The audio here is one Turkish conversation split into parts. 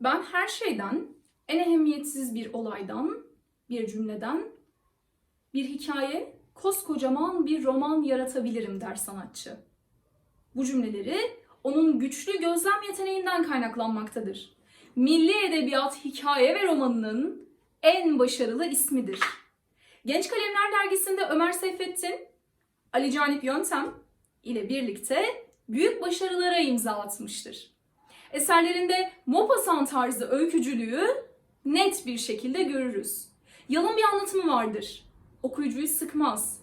Ben her şeyden, en ehemmiyetsiz bir olaydan, bir cümleden, bir hikaye, koskocaman bir roman yaratabilirim der sanatçı. Bu cümleleri onun güçlü gözlem yeteneğinden kaynaklanmaktadır. Milli Edebiyat hikaye ve romanının en başarılı ismidir. Genç Kalemler dergisinde Ömer Seyfettin, Ali Canip Yöntem ile birlikte büyük başarılara imza atmıştır. Eserlerinde Maupassant tarzı öykücülüğü net bir şekilde görürüz. Yalın bir anlatımı vardır. Okuyucuyu sıkmaz.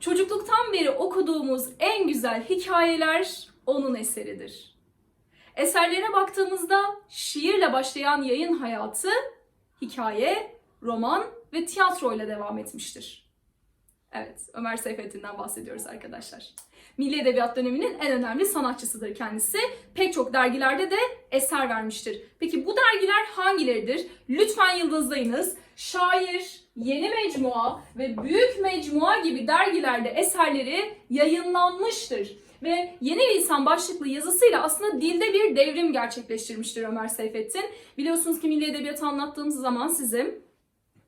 Çocukluktan beri okuduğumuz en güzel hikayeler onun eseridir. Eserlerine baktığımızda şiirle başlayan yayın hayatı hikaye, roman ve tiyatroyla devam etmiştir. Evet, Ömer Seyfettin'den bahsediyoruz arkadaşlar. Milli Edebiyat döneminin en önemli sanatçısıdır kendisi. Pek çok dergilerde de eser vermiştir. Peki bu dergiler hangileridir? Lütfen yıldızlayınız. Şair, Yeni Mecmua ve Büyük Mecmua gibi dergilerde eserleri yayınlanmıştır. Ve Yeni Lisan başlıklı yazısıyla aslında dilde bir devrim gerçekleştirmiştir Ömer Seyfettin. Biliyorsunuz ki Milli Edebiyatı anlattığımız zaman size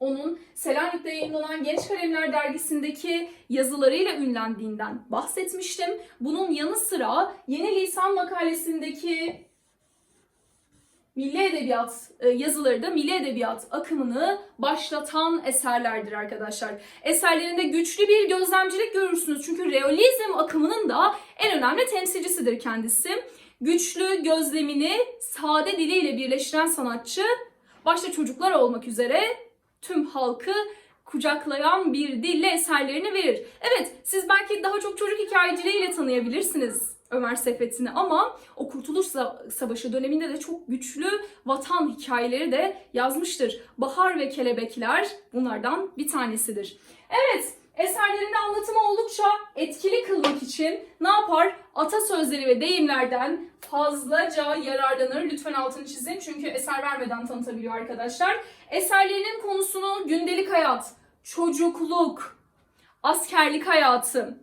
onun Selanik'te yayınlanan Genç Kalemler dergisindeki yazılarıyla ünlendiğinden bahsetmiştim. Bunun yanı sıra Yeni Lisan makalesindeki Milli Edebiyat e, yazıları da Milli Edebiyat akımını başlatan eserlerdir arkadaşlar. Eserlerinde güçlü bir gözlemcilik görürsünüz. Çünkü realizm akımının da en önemli temsilcisidir kendisi. Güçlü gözlemini sade diliyle birleştiren sanatçı başta çocuklar olmak üzere tüm halkı kucaklayan bir dille eserlerini verir. Evet siz belki daha çok çocuk hikayeciliğiyle tanıyabilirsiniz Ömer Seyfettin'i ama o Kurtuluş Sa- Savaşı döneminde de çok güçlü vatan hikayeleri de yazmıştır. Bahar ve Kelebekler bunlardan bir tanesidir. Evet eserlerinde anlatımı oldukça etkili kılmak için ne yapar? Atasözleri ve deyimlerden fazlaca yararlanır. Lütfen altını çizin çünkü eser vermeden tanıtabiliyor arkadaşlar. Eserlerinin konusunu gündelik hayat, çocukluk, askerlik hayatı,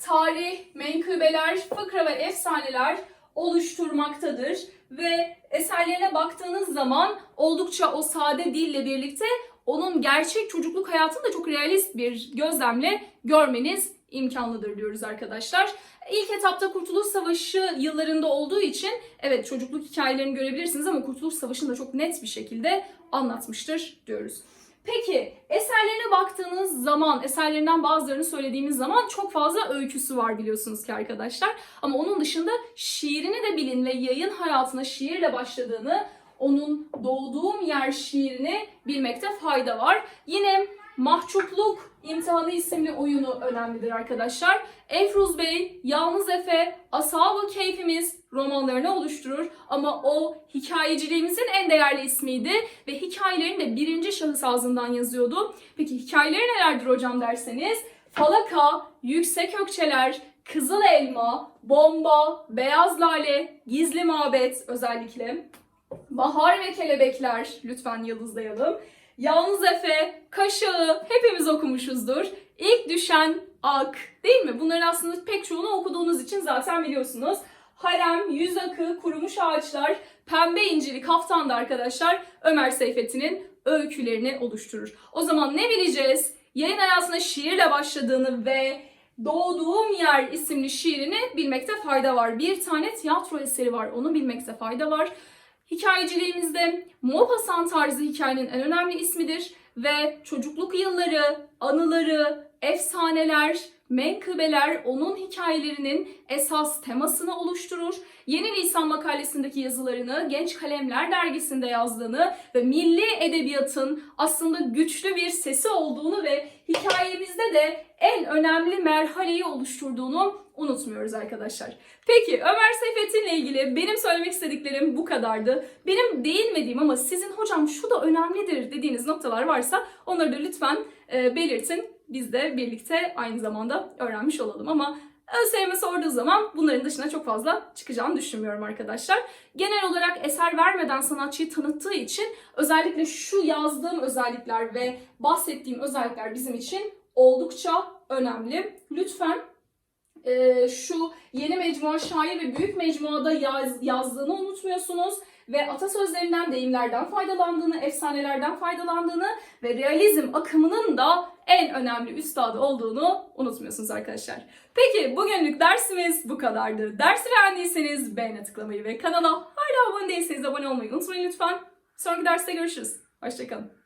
tarih, menkıbeler, fıkra ve efsaneler oluşturmaktadır. Ve eserlerine baktığınız zaman oldukça o sade dille birlikte onun gerçek çocukluk hayatını da çok realist bir gözlemle görmeniz imkanlıdır diyoruz arkadaşlar. İlk etapta Kurtuluş Savaşı yıllarında olduğu için evet çocukluk hikayelerini görebilirsiniz ama Kurtuluş Savaşı'nı da çok net bir şekilde anlatmıştır diyoruz. Peki eserlerine baktığınız zaman, eserlerinden bazılarını söylediğimiz zaman çok fazla öyküsü var biliyorsunuz ki arkadaşlar. Ama onun dışında şiirini de bilin ve yayın hayatına şiirle başladığını, onun doğduğum yer şiirini bilmekte fayda var. Yine Mahcupluk İmtihanı isimli oyunu önemlidir arkadaşlar. Efruz Bey, Yalnız Efe, Ashab-ı Keyfimiz romanlarını oluşturur ama o hikayeciliğimizin en değerli ismiydi ve hikayelerini de birinci şahıs ağzından yazıyordu. Peki hikayeleri nelerdir hocam derseniz Falaka, Yüksek Ökçeler, Kızıl Elma, Bomba, Beyaz Lale, Gizli Mabet özellikle, Bahar ve Kelebekler lütfen yıldızlayalım. Yalnız Efe, Kaşağı hepimiz okumuşuzdur. İlk düşen Ak değil mi? Bunların aslında pek çoğunu okuduğunuz için zaten biliyorsunuz. Harem, Yüz Akı, Kurumuş Ağaçlar, Pembe İncili, Kaftan'da arkadaşlar Ömer Seyfettin'in öykülerini oluşturur. O zaman ne bileceğiz? Yayın hayatına şiirle başladığını ve Doğduğum Yer isimli şiirini bilmekte fayda var. Bir tane tiyatro eseri var, onu bilmekte fayda var. Hikayeciliğimizde Maupassant tarzı hikayenin en önemli ismidir ve çocukluk yılları, anıları, efsaneler, menkıbeler onun hikayelerinin esas temasını oluşturur. Yeni Nisan makalesindeki yazılarını Genç Kalemler dergisinde yazdığını ve milli edebiyatın aslında güçlü bir sesi olduğunu ve hikayemizde de en önemli merhaleyi oluşturduğunu unutmuyoruz arkadaşlar. Peki Ömer Seyfettin ile ilgili benim söylemek istediklerim bu kadardı. Benim değinmediğim ama sizin hocam şu da önemlidir dediğiniz noktalar varsa onları da lütfen e, belirtin. Biz de birlikte aynı zamanda öğrenmiş olalım ama ÖSYM sorduğu zaman bunların dışına çok fazla çıkacağını düşünmüyorum arkadaşlar. Genel olarak eser vermeden sanatçıyı tanıttığı için özellikle şu yazdığım özellikler ve bahsettiğim özellikler bizim için oldukça önemli. Lütfen e, şu yeni mecmua şair ve büyük mecmuada yaz, yazdığını unutmuyorsunuz. ve atasözlerinden, deyimlerden faydalandığını, efsanelerden faydalandığını ve realizm akımının da en önemli üstadı olduğunu unutmuyorsunuz arkadaşlar. Peki bugünlük dersimiz bu kadardı. Dersi beğendiyseniz beğene tıklamayı ve kanala hala abone değilseniz abone olmayı unutmayın lütfen. Sonraki derste görüşürüz. Hoşçakalın.